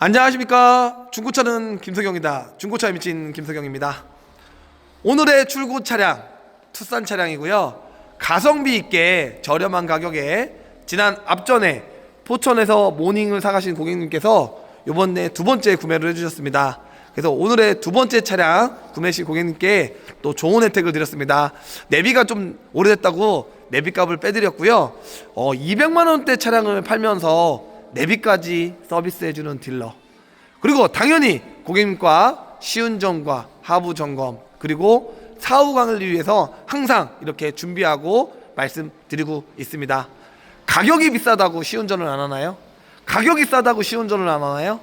안녕하십니까? 중고차는 김석영이다. 중고차에 미친 김석영입니다. 오늘의 출고 차량 투싼 차량이고요. 가성비 있게 저렴한 가격에 지난 앞전에 포천에서 모닝을 사가신 고객님께서 이번에 두 번째 구매를 해주셨습니다. 그래서 오늘의 두 번째 차량 구매하신 고객님께 또 좋은 혜택을 드렸습니다. 내비가 좀 오래됐다고 내비값을 빼드렸고요. 어, 200만 원대 차량을 팔면서 내비까지 서비스해주는 딜러 그리고 당연히 고객님과 시운전과 하부 점검 그리고 사후 관리를 위해서 항상 이렇게 준비하고 말씀드리고 있습니다. 가격이 비싸다고 시운전을 안 하나요? 가격이 싸다고 시운전을 안 하나요?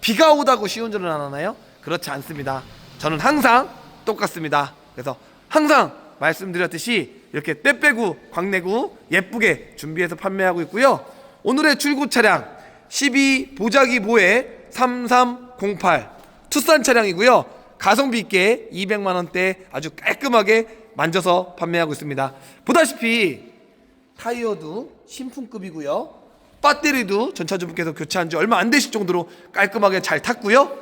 비가 오다고 시운전을 안 하나요? 그렇지 않습니다. 저는 항상 똑같습니다. 그래서 항상 말씀드렸듯이 이렇게 때 빼고 광내고 예쁘게 준비해서 판매하고 있고요. 오늘의 출고 차량 12 보자기 보에 3308 투싼 차량이고요. 가성비 있게 200만 원대 아주 깔끔하게 만져서 판매하고 있습니다. 보다시피 타이어도 신품급이고요. 배터리도 전차주분께서 교체한 지 얼마 안 되실 정도로 깔끔하게 잘 탔고요.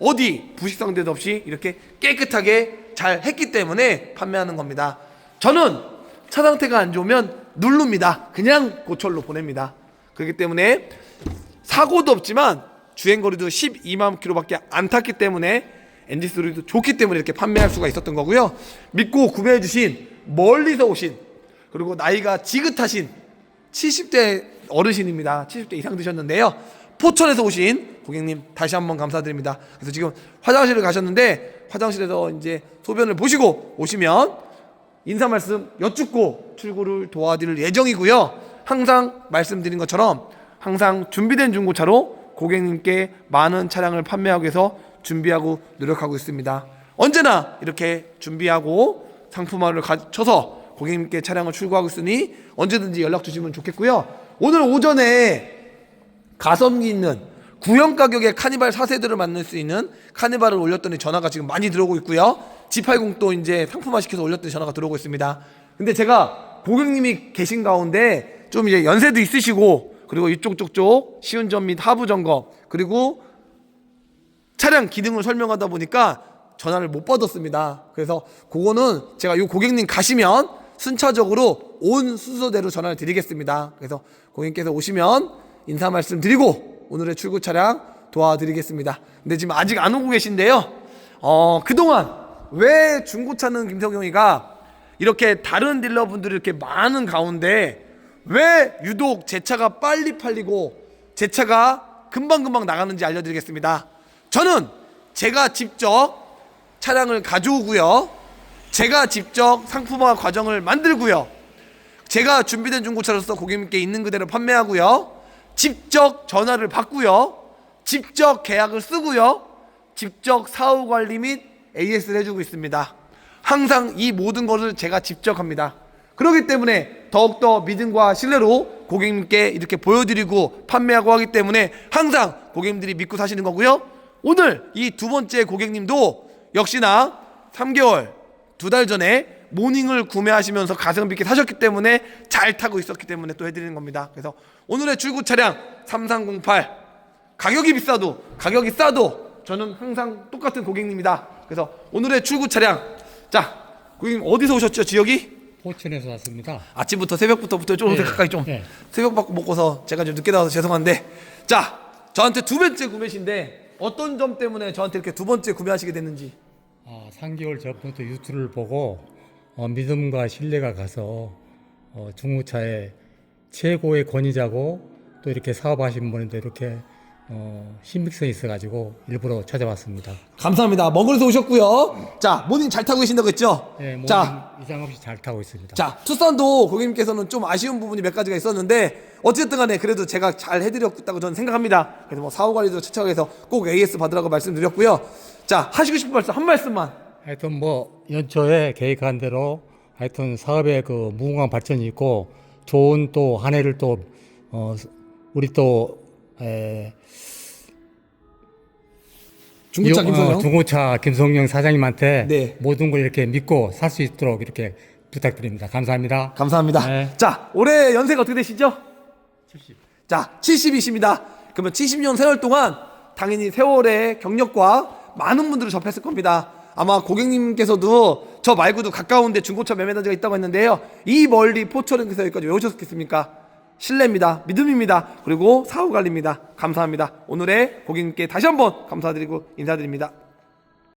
어디 부식 상대도 없이 이렇게 깨끗하게 잘 했기 때문에 판매하는 겁니다. 저는 차 상태가 안 좋으면 누릅니다. 그냥 고철로 보냅니다. 그렇기 때문에 사고도 없지만 주행거리도 12만 킬로밖에 안 탔기 때문에 엔진 소리도 좋기 때문에 이렇게 판매할 수가 있었던 거고요. 믿고 구매해 주신 멀리서 오신 그리고 나이가 지긋하신 70대 어르신입니다. 70대 이상 드셨는데요. 포천에서 오신 고객님 다시 한번 감사드립니다. 그래서 지금 화장실을 가셨는데 화장실에서 이제 소변을 보시고 오시면 인사 말씀 여쭙고 출고를 도와드릴 예정이고요. 항상 말씀드린 것처럼 항상 준비된 중고차로 고객님께 많은 차량을 판매하기 위해서 준비하고 노력하고 있습니다. 언제나 이렇게 준비하고 상품화를 갖춰서 고객님께 차량을 출고하고 있으니 언제든지 연락 주시면 좋겠고요. 오늘 오전에 가성비 있는 구형 가격의 카니발 4세대를 만날 수 있는 카니발을 올렸더니 전화가 지금 많이 들어오고 있고요. G80도 이제 상품화 시켜서 올렸더니 전화가 들어오고 있습니다. 근데 제가 고객님이 계신 가운데 좀 이제 연세도 있으시고 그리고 이쪽 쪽쪽 시운전 및 하부 점검 그리고 차량 기능을 설명하다 보니까 전화를 못 받았습니다. 그래서 그거는 제가 이 고객님 가시면 순차적으로 온 순서대로 전화를 드리겠습니다. 그래서 고객님께서 오시면 인사 말씀 드리고 오늘의 출고 차량 도와드리겠습니다. 근데 지금 아직 안 오고 계신데요. 어, 그동안 왜 중고차는 김성용이가 이렇게 다른 딜러분들이 이렇게 많은 가운데 왜 유독 제 차가 빨리 팔리고 제 차가 금방금방 나가는지 알려드리겠습니다. 저는 제가 직접 차량을 가져오고요. 제가 직접 상품화 과정을 만들고요. 제가 준비된 중고차로서 고객님께 있는 그대로 판매하고요. 직접 전화를 받고요. 직접 계약을 쓰고요. 직접 사후 관리 및 AS를 해주고 있습니다. 항상 이 모든 것을 제가 직접 합니다. 그렇기 때문에 더욱더 믿음과 신뢰로 고객님께 이렇게 보여드리고 판매하고 하기 때문에 항상 고객님들이 믿고 사시는 거고요. 오늘 이 두 번째 고객님도 역시나 3개월, 두 달 전에 모닝을 구매하시면서 가성비 있게 사셨기 때문에 잘 타고 있었기 때문에 또 해드리는 겁니다. 그래서 오늘의 출고 차량 3308 가격이 비싸도 가격이 싸도 저는 항상 똑같은 고객님이다. 그래서 오늘의 출고 차량 자 고객님 어디서 오셨죠? 지역이? 포천에서 왔습니다. 아침부터 새벽부터부터 좀 네. 가까이 좀 네. 새벽 받고 먹고서 제가 좀 늦게 나와서 죄송한데 자 저한테 두 번째 구매신데 어떤 점 때문에 저한테 이렇게 두 번째 구매하시게 됐는지 아, 3개월 전부터 유튜브를 보고 어, 믿음과 신뢰가 가서 어, 중고차의 최고의 권위자고 또 이렇게 사업하신 분인데 이렇게 어, 신빙성이 있어가지고 일부러 찾아왔습니다. 감사합니다 먼 거리서 오셨고요 자 모닝 잘 타고 계신다고 했죠 네, 뭐 자 이상 없이 잘 타고 있습니다. 자, 투싼도 고객님께서는 좀 아쉬운 부분이 몇 가지가 있었는데 어쨌든 간에 그래도 제가 잘 해드렸다고 저는 생각합니다. 그래서 뭐 사후 관리도 차차해서 꼭 AS 받으라고 말씀드렸고요. 자, 하시고 싶은 말씀 한 말씀만. 하여튼 뭐 연초에 계획한 대로 하여튼 사업에 그 무궁한 발전이 있고 좋은 또 한 해를 또 어, 우리 또 에, 중고차 이- 김성영. 어, 중고차 김성영 사장님한테 네. 모든 걸 이렇게 믿고 살 수 있도록 이렇게 부탁드립니다. 감사합니다. 감사합니다. 네. 자, 올해 연세가 어떻게 되시죠? 70. 자, 70이십니다. 그러면 70년 세월 동안 당연히 세월의 경력과 많은 분들을 접했을 겁니다. 아마 고객님께서도 저 말고도 가까운데 중고차 매매 단지가 있다고 했는데요. 이 멀리 포천에서 여기까지 왜 오셨겠습니까? 신뢰입니다. 믿음입니다. 그리고 사후 관리입니다. 감사합니다. 오늘의 고객님께 다시 한번 감사드리고 인사드립니다.